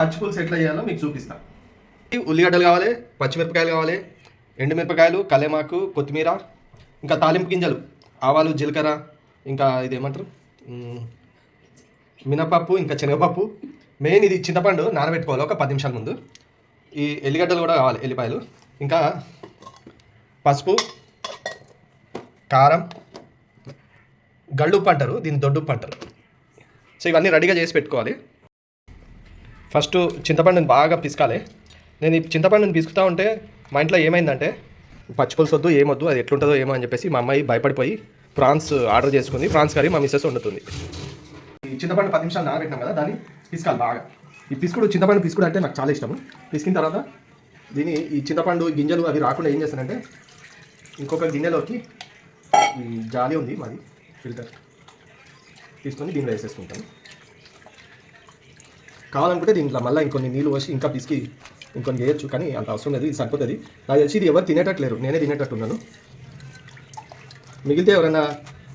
పచ్చిపులుసు ఎట్లా చేయాలో మీకు చూపిస్తాను ఉల్లిగడ్డలు కావాలి పచ్చిమిరపకాయలు కావాలి ఎండుమిరపకాయలు కలేమాకు కొత్తిమీర ఇంకా తాలింపు గింజలు ఆవాలు జీలకర్ర ఇంకా ఇది ఏమంటారు మినపప్పు ఇంకా శనగపప్పు. మెయిన్ ఇది చింతపండు నానబెట్టుకోవాలి ఒక పది నిమిషాల ముందు. ఈ ఎల్లిగడ్డలు కూడా కావాలి ఎల్లిపాయలు. ఇంకా పసుపు కారం గళ్ళుప్పు అంటారు దీన్ని దొడ్డుప్పు అంటారు. సో ఇవన్నీ రెడీగా చేసి పెట్టుకోవాలి. ఫస్ట్ చింతపండుని బాగా పిసకాలి. నేను ఈ చింతపండుని పిసుకుతా ఉంటే మా ఇంట్లో ఏమైందంటే పచ్చిపులుసు వద్దు ఏమొద్దు అది ఎట్లుంటుందో ఏమో అని చెప్పేసి మా అమ్మాయి భయపడిపోయి ప్రాన్స్ ఆర్డర్ చేసుకుంది. ప్రాన్స్ కర్రీ మా మిస్సెస్ వండుతుంది. ఈ చింతపండు పది నిమిషాలు నానబెట్టినాం కదా దాన్ని పిసకాలి బాగా. ఈ పిసుకుడు చింతపండు పిసుకుడు అంటే నాకు చాలా ఇష్టం పిసికిన తర్వాత దీన్ని ఈ చింతపండు గింజలు అవి రాకుండా ఏం చేస్తానంటే ఇంకొక గిన్నెలోకి జాలి ఉంది మాది ఫిల్టర్. తీసుకొని దీనిలో వేసేసుకుంటాను కావాలనుకుంటే దీంట్లో మళ్ళీ ఇంకొన్ని నీళ్ళు పోసి ఇంకా పిసికి ఇంకొన్ని చేయొచ్చు కానీ అంత అవసరం లేదు ఇది సరిపోతుంది. నాకు తెలిసి ఇది ఎవరు తినేటట్లేరు నేనే తినేటట్టున్నాను మిగిలితే ఎవరైనా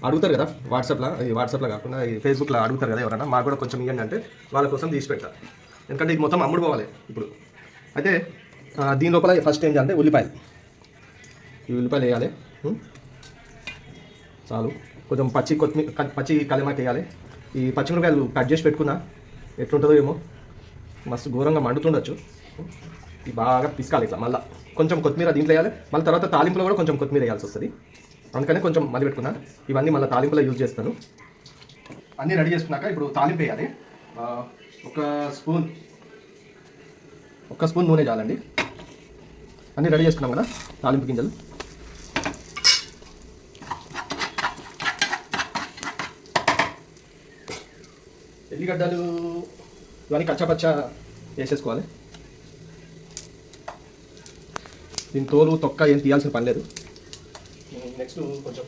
అడుగుతారు కదా వాట్సాప్లో ఈ వాట్సాప్లో కాకుండా ఈ ఫేస్బుక్లో అడుగుతారు కదా ఎవరైనా మాకు కూడా కొంచెం ఇవ్వండి అంటే వాళ్ళ కోసం తీసి పెడతా. ఎందుకంటే ఇది మొత్తం అమ్ముడు పోవాలి ఇప్పుడు. అయితే దీని లోపల ఫస్ట్ ఏం చేయాలంటే ఉల్లిపాయలు. ఈ ఉల్లిపాయలు వేయాలి. చాలు. కొంచెం పచ్చి కొత్తిమీర పచ్చి కలిమాకి వేయాలి. ఈ పచ్చిమిరపాయలు కట్ చేసి పెట్టుకున్నా ఎట్లుంటుందో ఏమో. మస్తు ఘోరంగా మండుతుండొచ్చు. ఇది బాగా పిసకాలి ఇట్లా మళ్ళీ. కొంచెం కొత్తిమీర దీంట్లో వేయాలి. మళ్ళీ తర్వాత తాలింపులో కూడా కొంచెం కొత్తిమీర వేయాల్సి వస్తుంది. అందుకనే కొంచెం మళ్ళీ పెట్టుకున్నా. ఇవన్నీ మళ్ళీ తాలింపులో యూజ్ చేస్తాను. అన్నీ రెడీ చేసుకున్నాక ఇప్పుడు తాలింపు వేయాలి. ఒక స్పూన్. ఒక స్పూన్ నూనె చాలండి. అన్నీ రెడీ చేసుకున్నాం కదా తాలింపు గింజలు. ఎల్లిగడ్డలు. ఇవన్నీ కచ్చపచ్చ వేసేసుకోవాలి. దీని తోలు తొక్క ఏం తీయాల్సిన పని లేదు. నెక్స్ట్ కొంచెం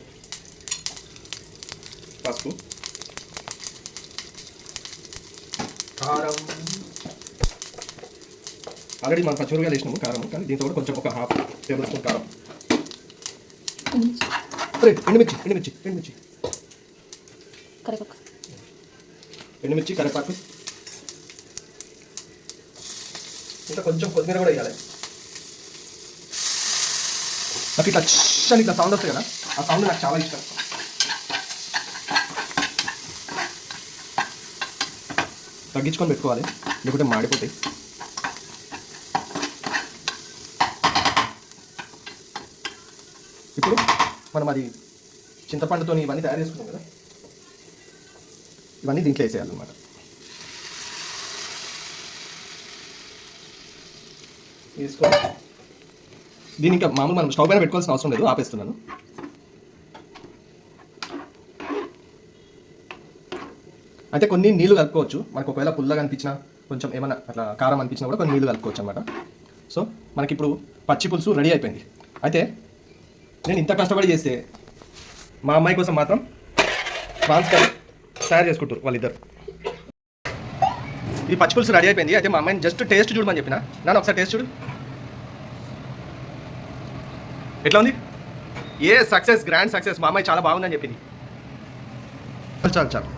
పసుపు. కారం. ఆల్రెడీ మనం పచ్చిమిరకాయలు వేసినాము కారం కానీ దీంతో కూడా కొంచెం ఒక హాఫ్ టేబుల్ స్పూన్ కారం. రైట్ ఎండుమిర్చి ఎండుమిర్చి ఎండుమిర్చి. ఎండుమిర్చి కరివేపాకు. ఇంకా కొంచెం కొత్తిమీర కూడా వేయాలి నాకు ఇట్లా అని ఇట్లా సౌండ్ వస్తుంది కదా ఆ సౌండ్ నాకు చాలా ఇష్టం తగ్గించుకొని పెట్టుకోవాలి లేకుంటే మాడిపోతాయి ఇప్పుడు మనం అది చింతపండుతో ఇవన్నీ తయారు చేసుకున్నాం కదా ఇవన్నీ దీంట్లో వేసేయాలన్నమాట వేసుకొని దీని ఇంకా మామూలు మనం స్టవ్ పైన పెట్టుకోవాల్సిన అవసరం లేదు ఆపేస్తున్నాను. అయితే కొన్ని నీళ్ళు కలుపుకోవచ్చు. మనకు ఒకవేళ పుల్లగా అనిపించినా కొంచెం ఏమైనా అట్లా కారం అనిపించినా కూడా కొన్ని నీళ్ళు కలుపుకోవచ్చు అనమాట సో మనకి ఇప్పుడు పచ్చి పులుసు రెడీ అయిపోయింది. అయితే నేను ఇంత కష్టపడి చేస్తే మా అమ్మాయి కోసం మాత్రం ప్రాన్స్ కర్రీ తయారు చేసుకుంటారు వాళ్ళిద్దరు. ఈ పచ్చి పులుసు రెడీ అయిపోయింది. అయితే మా అమ్మాయిని జస్ట్ టేస్ట్ చూడమని చెప్పిన? నాన్న ఒకసారి టేస్ట్ చూడు. ఎట్లా ఉంది? ఏ సక్సెస్ గ్రాండ్ సక్సెస్ మా అమ్మాయి చాలా బాగుందని చెప్పింది. చాలు చాలు.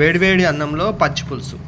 వేడివేడి అన్నంలో పచ్చి పులుసు.